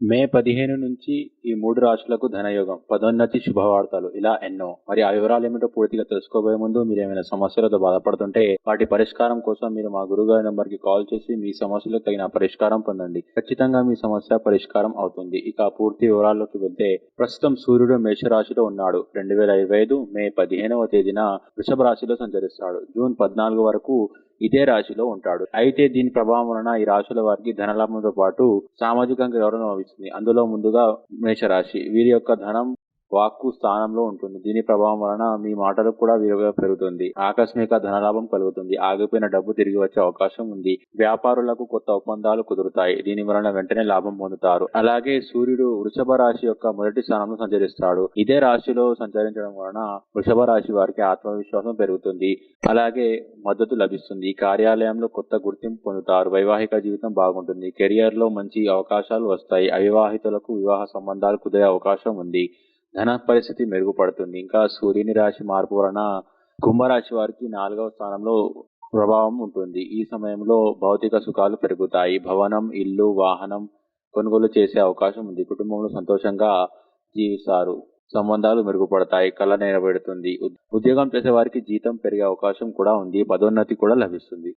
మే పదిహేను నుంచి ఈ మూడు రాశులకు ధనయోగం. పదోన్నతి శుభవార్తలు. ఇలా ఎన్నో. మరి ఆ వివరాలు ఏమిటో పూర్తిగా తెలుసుకోబోయే ముందు మీరు ఏమైనా సమస్యలతో బాధపడుతుంటే వాటి పరిష్కారం కోసం మీరు మా గురుగారి నెంబర్కి కాల్ చేసి మీ సమస్యలకు తగిన పరిష్కారం పొందండి. ఖచ్చితంగా మీ సమస్య పరిష్కారం అవుతుంది. ఇక పూర్తి వివరాల్లోకి వెళ్తే ప్రస్తుతం సూర్యుడు మేషరాశిలో ఉన్నాడు. రెండు వేల ఇరవై ఐదు మే పదిహేనవ తేదీన వృషభ రాశిలో సంచరిస్తాడు. జూన్ పద్నాలుగు వరకు ఇదే రాశిలో ఉంటాడు. అయితే దీని ప్రభావం వలన ఈ రాశుల వారికి ధనలాభంతో పాటు సామాజికంగా గౌరవం లభిస్తుంది. అందులో ముందుగా మేషరాశి. వీరి యొక్క ధనం వాక్కు స్థానంలో ఉంటుంది. దీని ప్రభావం వలన మీ మాటలకు కూడా విలువ పెరుగుతుంది. ఆకస్మిక ధనలాభం కలుగుతుంది. ఆగిపోయిన డబ్బు తిరిగి వచ్చే అవకాశం ఉంది. వ్యాపారులకు కొత్త ఒప్పందాలు కుదురుతాయి. దీని వలన వెంటనే లాభం పొందుతారు. అలాగే సూర్యుడు వృషభ రాశి యొక్క మొదటి స్థానంలో సంచరిస్తాడు. ఇదే రాశిలో సంచరించడం వలన వృషభ రాశి వారికి ఆత్మవిశ్వాసం పెరుగుతుంది. అలాగే మద్దతు లభిస్తుంది. కార్యాలయంలో కొత్త గుర్తింపు పొందుతారు. వైవాహిక జీవితం బాగుంటుంది. కెరియర్లో మంచి అవకాశాలు వస్తాయి. అవివాహితులకు వివాహ సంబంధాలు కుదిరే అవకాశం ఉంది. ధన పరిస్థితి మెరుగుపడుతుంది. ఇంకా సూర్యుని రాశి మార్పు వలన కుంభరాశి వారికి నాలుగవ స్థానంలో ప్రభావం ఉంటుంది. ఈ సమయంలో భౌతిక సుఖాలు పెరుగుతాయి. భవనం ఇల్లు వాహనం కొనుగోలు చేసే అవకాశం ఉంది. కుటుంబంలో సంతోషంగా జీవిస్తారు. సంబంధాలు మెరుగుపడతాయి. కళ నెరవేరుతుంది. ఉద్యోగం చేసే వారికి జీతం పెరిగే అవకాశం కూడా ఉంది. పదోన్నతి కూడా లభిస్తుంది.